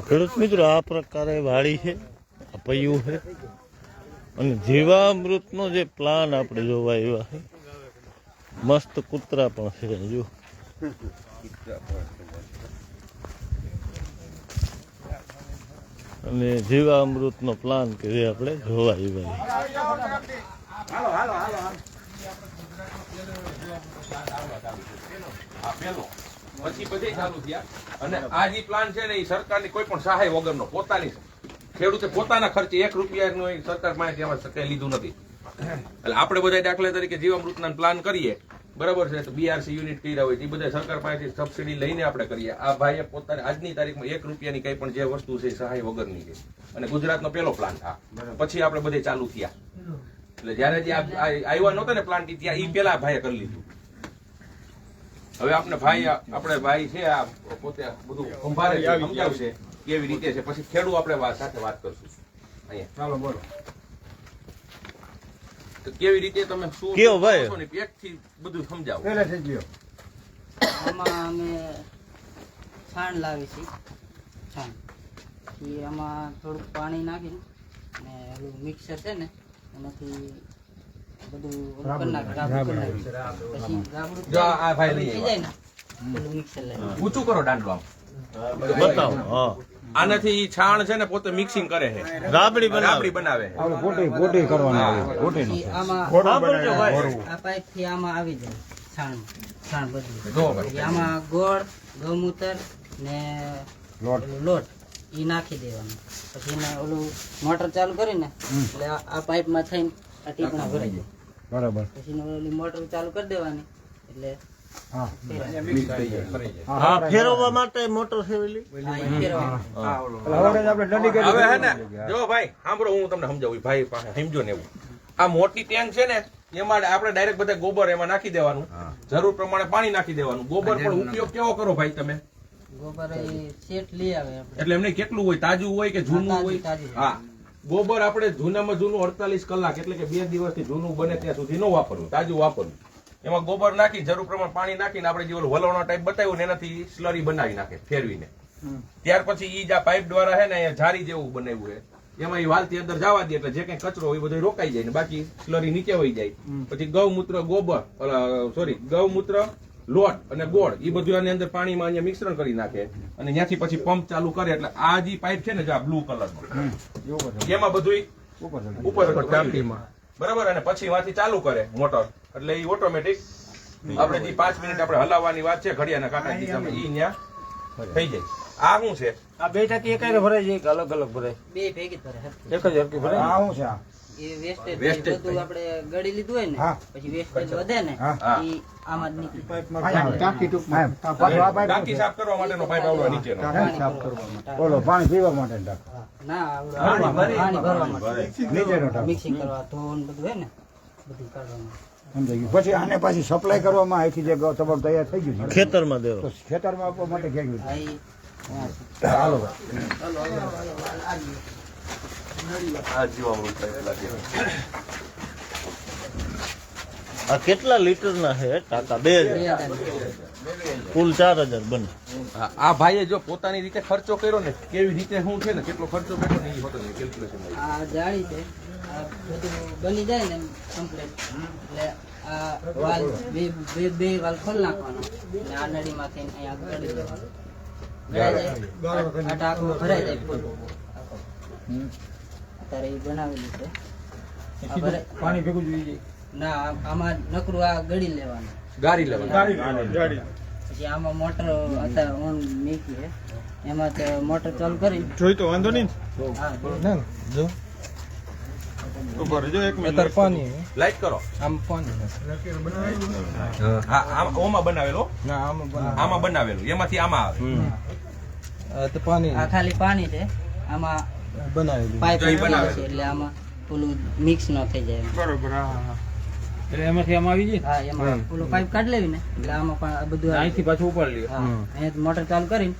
ખેડૂત મિત્રો આ પ્રકારે વાડી છે આ પૈયું છે. અને જીવામૃતનો જે પ્લાન આપણે જોવા એવા છે મસ્ત કૂતરા પણ છે જો. અને જીવામૃતનો પ્લાન કે જે આપણે જોવા આવ્યા છે. આ જે પ્લાન આપણે બધા દાખલા તરીકે જીવામૃતના પ્લાન કરીએ, બરાબર છે? તો બીઆરસી યુનિટ કર્યા હોય એ બધા સરકાર પાસેથી સબસિડી લઈને આપણે કરીએ. આ ભાઈએ પોતાની આજની તારીખમાં એક રૂપિયાની કંઈ પણ જે વસ્તુ છે સહાય વગરની છે. અને ગુજરાતનો પહેલો પ્લાન આ. પછી આપણે બધે ચાલુ થયા. એટલે જયારે જે આવ્યા નહોતા ને પ્લાન્ટ ત્યાં એ પેલા ભાઈએ કરી લીધું. હવે આપણે ભાઈ આપણે ભાઈ છે આ પોતે બધું સંભાળે સમજાવશે કેવી રીતે છે. પછી ખેડૂ આપણે સાથે વાત કરશું. અહીંયા. ચાલો બોલો. કેવી રીતે તમે શું કયો ભાઈ? પેટથી બધું સમજાવો. પેલા બધું સમજાવો આમાં અમે છાણ લાવી છે છાણ. પછી આમાં થોડુંક પાણી નાખીને અને ઓલું મિક્સર છે ને એનાથી બધું પછી જો આ ભાઈ લઈ ઊંચું કરો દાંડલો આમ. બતાવો હા. આનાથી છાણ છે ને પોતે મિક્સિંગ કરે છે. રાબડી રાબડી બનાવે ગોટી ગોટી કરવાની આવે ગોટી આ પાઇપથી આમાં આવી જાય છાણ છાણ બધું. જો આમાં ગોળ ગૌમૂત્ર ને લોટ. લોટ. ઈ નાખી દેવાનું. પછી એને ઓલું મોટર ચાલુ કરીને એટલે આ- પાઇપ પાઇપમાં થઈને આ ટીપણા ભરાઈ જાય. બરાબર. પછી ઓલી મોટર ચાલુ કરી દેવાની. એટલે હા. ફેરવાય. હા ફેરવવા માટે મોટર જો ભાઈ સાંભળો હું તમને સમજાવું ભાઈ પાસે સમજો ને એવું. આ મોટી ટેન્ક છે ને એમાં આપણે ડાયરેક્ટ બધા ગોબર એમાં નાખી દેવાનું. જરૂર પ્રમાણે પાણી નાખી દેવાનું. ગોબર પણ ઉપયોગ કેવો કરો ભાઈ તમે? ગોબર એ લઈ આવે એટલે એમને કેટલું હોય? તાજું હોય કે જૂનું હોય? હા. ગોબર આપણે જૂનામાં જૂનું અડતાલીસ કલાક એટલે કે બે દિવસથી જૂનું બને ત્યાં સુધી ન વાપરવું તાજું વાપરવું. એમાં ગોબર નાખી જરૂર પ્રમાણે પાણી નાખીને આપણે જે ઓલું વલણો ટાઈપ બતાવ્યું ને એનાથી સ્લરી બનાવી નાખે ફેરવીને. ત્યાર પછી ઈ જ આ પાઇપ દ્વારા હે ને અહીંયા જારી જેવું બનાવ્યું છે. એમાં ઈ વાલથી અંદર જવા દે એટલે જે કઈ કચરો હોય એ બધો રોકાઈ જાય ને બાકી સ્લરી નીચે વહી જાય. પછી ગૌમૂત્ર ગોબર સોરી ગૌમૂત્ર લોટ અને ગોળ એ બધું આની અંદર પાણીમાં અહીંયા મિશ્રણ કરી નાખે અને ત્યાંથી પછી પંપ ચાલુ કરે એટલે આ જે પાઇપ છે ને જે આ બ્લુ કલરનો એમાં બધું ઉપર ચડી. ઉપર ટાંકીમાં. બરાબર? અને પછી વાથી ચાલુ કરે મોટર. એટલે એ ઓટોમેટિક આપણે જે પાંચ મિનિટ આપણે હલાવવાની વાત છે ઘડિયાના કાંટા એ ત્યાં થઈ જાય. આ શું છે? આ બે ટાંકી એક ભરાય છે એક અલગ અલગ ભરાય. બે ભેગી ભરાય એક જ હરકી ભરાય? હા હું છે આ એ વેસ્ટેજ બધું આપણે ગળી લીધું હોય ને પછી વેસ્ટેજ વધે ને હા. હા. આમાં જ નીકળી. અહીંયા આવે. એમ. પાછું આ પાઇપ ટાંકી સાફ કરવા માટેનો પાઇપ આવડો નીચેનો. પાણી ભરવા બોલો પાણી પીવા માટે ટાંકો. ના આવડો. પાણી ભરવા માટે. નીચેનો ટાંકો. મિક્સિંગ કરવા ધોન બધું હોય ને બધું કાઢવાનું. સમજાઈ ગયું. પછી આને પાછી સપ્લાય કરવામાં અહીંથી જે તમારું તૈયાર થઈ ગયું છે. ખેતરમાં દેવો. તો ખેતરમાં આપવા માટે ક્યાં ગયું આ ઈ હાલો ભાઈ. આ કેટલા લીટરના છે ટાકા બે. કુલ ચાર હજાર બને. આ- આ ભાઈએ જો પોતાની રીતે ખર્ચો કર્યો ને કેવી રીતે શું છે ને કેટલો ખર્ચો કર્યો ને એ હોતો કેલ્ક્યુલેશન આ જાળી છે બધું બની જાય ને કમ્પ્લીટ એટલે આ વાલ બે બે બે વાલ ખોલ નાખવાનો. આ નળીમાંથી અહીંયા ગળી અત્યારે એ બનાવેલું છે. પાણી ભેગું જોઈએ ના આમાં નકરું આ ગળી લેવાનું. ગાડી લેવાની. પછી આમાં મોટર અત્યારે ઓન મૂકી છે. એમાં તો મોટર ચાલુ કરી. જોઈ તો વાંધો નહીં હા ના જો. લાઈટ કરો. આમ પાણી હા. આમ ઓમાં બનાવેલો ના આમ આમાં બનાવેલું. એમાંથી આમાં આવે. તો પાણી આ ખાલી પાણી છે. આમાં બનાવેલું. પાઇપ બનાવે. છે એટલે આમાં પેલું મિક્સ ન થઈ જાય બરોબર હા હા. એટલે એમાંથી આમ આવી જાય? હા એમાં ઓલો પાઇપ કાઢી લેવી ને એટલે આમાં પણ બધું અહીંથી પાછું ઉપાડી. હા અહીંયા મોટર ચાલુ કરીને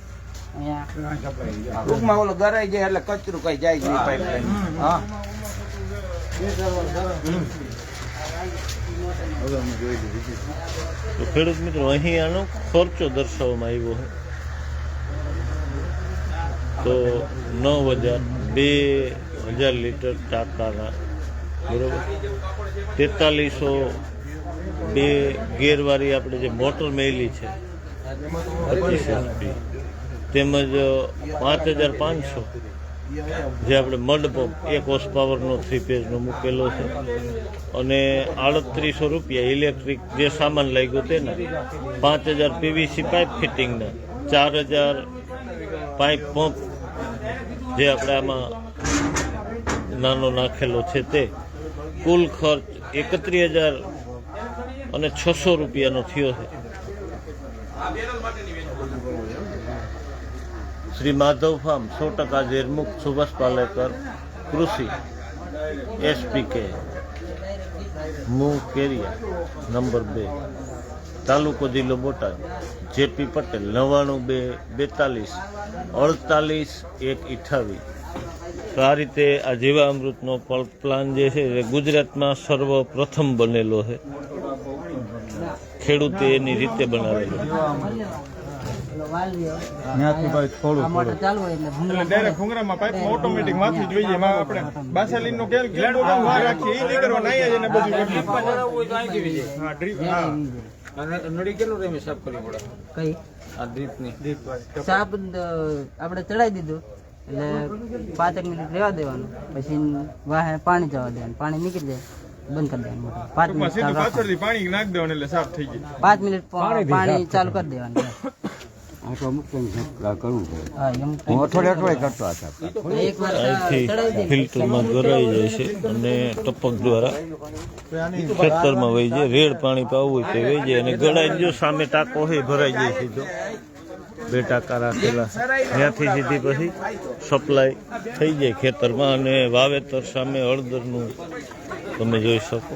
ટૂંકમાં ઓલો ગરાઈ જાય એટલે કચરું કઈ જાય નહીં પાઇપલાઈન હા. તો ખેડૂત મિત્રો અહીં આનો ખર્ચો દર્શાવવામાં આવ્યો છે. તો નવ હજાર, બે હજાર લીટર ટાંકાના, બરોબર? તેતાલીસો બે ગેરવાળી આપણે જે મોટર મેલી છે, પચીસ એચપી તેમજ પાંચ હજાર પાંચસો, જે આપણે મડ પંપ એક હોર્સ પાવરનો થ્રી પેજનો મૂકેલો છે, અને આડત્રીસો રૂપિયા ઇલેક્ટ્રિક જે સામાન લાગ્યો તેના, પાંચ હજાર પીવીસી પાઇપ ફિટિંગના ચાર હજાર પાઇપ પંપ જે આપણે આમાં નાનો નાખેલો છે તે, કુલ ખર્ચ એકત્રીસ હજાર અને છસો રૂપિયાનો થયો છે. શ્રી માધવ ફાર્મ, સો ટકા ઝેરમુખ સુભાષ પાલેકર, કૃષિ એસપીકે મુ કેરિયા, નંબર બે. તાલુકો જિલ્લો બોટાદ જેપી પટેલ નવ્વાણું બે બેતાલીસ અડતાલીસ એક અઠાવીસ. તો આ રીતે આ જીવામૃતનો પલ્પ પ્લાન જે છે એ ગુજરાતમાં સર્વપ્રથમ બનેલો છે. ખેડૂતે એની રીતે બનાવેલો. ઓટોમેટિક રાખીએ. એ નહીં કરવાના અહીંયા જઈને બધું કરીએ. હા ડ્રીપ હા નળી કેટલું રેમી સાફ કરવી પડે? કઈ? આ ડ્રીપની સાપ આપણે ચડાવી દીધું. એટલે પાંચેક મિનિટ રહેવા દેવાનું. પછી વાહે પાણી જવા દેવાનું. પાણી નીકળી જાય. બંધ કરી દેવાનું પાંચ મિનિટ સીધું ચાલુ રાખવાનું. પાછળથી પાણી નાખી દેવાનું એટલે સાફ થઈ જાય. પાંચ મિનિટ પાણી ચાલુ કરી દેવાનું. આ તો અમુક કરવું પડે. હું અઠવાડિયે અઠવાડિયે કરતો આ સાહેબ એક વાર ચડાવી અહીંથી ફિલ્ટરમાં ગરાઈ જાય છે અને ટપક દ્વારા ખેતરમાં વહી જાય રેડ પાણી પાવું હોય તે વહી જાય અને ગળાઈ જો સામે ટાંકો હોય એ ભરાઈ જાય સીધો. બે ટાંકા રાખેલા. ત્યાંથી સીધી પછી સપ્લાય થઈ જાય ખેતરમાં અને વાવેતર સામે હળદરનું તમે જોઈ શકો.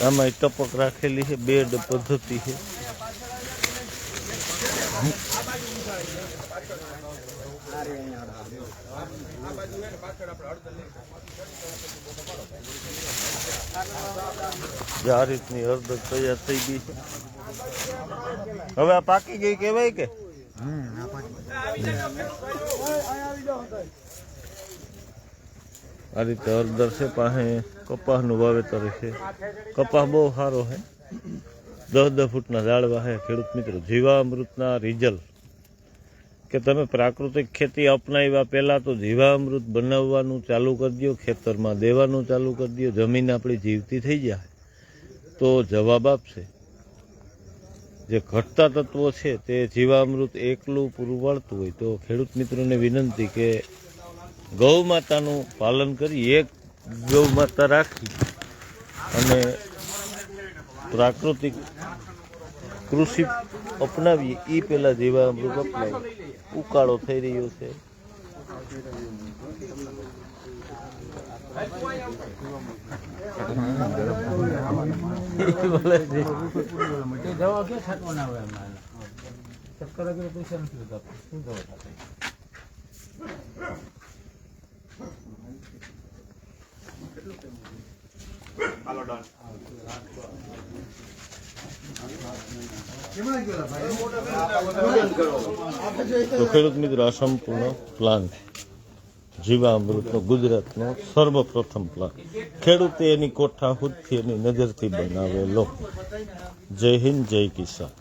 આમાં ટપક રાખેલી છે બેડ પદ્ધતિ છે જે આ રીતની હળદર તૈયાર થઈ ગઈ છે હવે આ પાકી ગઈ કેવાય કે આ રીતે હળદર છે પાસે કપાસનું વાવેતર છે કપાસ બહુ સારો છે દસ દસ ફૂટના ઝાડવા છે ખેડૂત મિત્રો જીવામૃતના રિઝલ્ટ કે તમે પ્રાકૃતિક ખેતી અપનાવ્યા પહેલાં તો જીવામૃત બનાવવાનું ચાલુ કરી દો ખેતરમાં દેવાનું ચાલુ કરી દો જમીન આપણી જીવતી થઈ જાય તો જવાબ આપશે જે ઘટતા તત્વો છે તે જીવામૃત એકલું પૂરું પાડતું હોય, તો ખેડૂત મિત્રોને વિનંતી કે ગૌ માતાનું પાલન કરી એક ગૌ માતા રાખી અને પ્રાકૃતિક કૃષિ અપનાવીએ. એ પેલા અમૃત અપનાવીએ ઉકાળો થઈ રહ્યો છે. ચક્કર પૈસા નથી શું દવા તો ખેડૂત મિત્ર આ સંપૂર્ણ પ્લાન જીવામૃતનો, ગુજરાતનો સર્વપ્રથમ પ્લાન ખેડૂતે એની કોઠા ખુદથી એની નજરથી બનાવેલો. જય હિન્દ, જય કિસાન.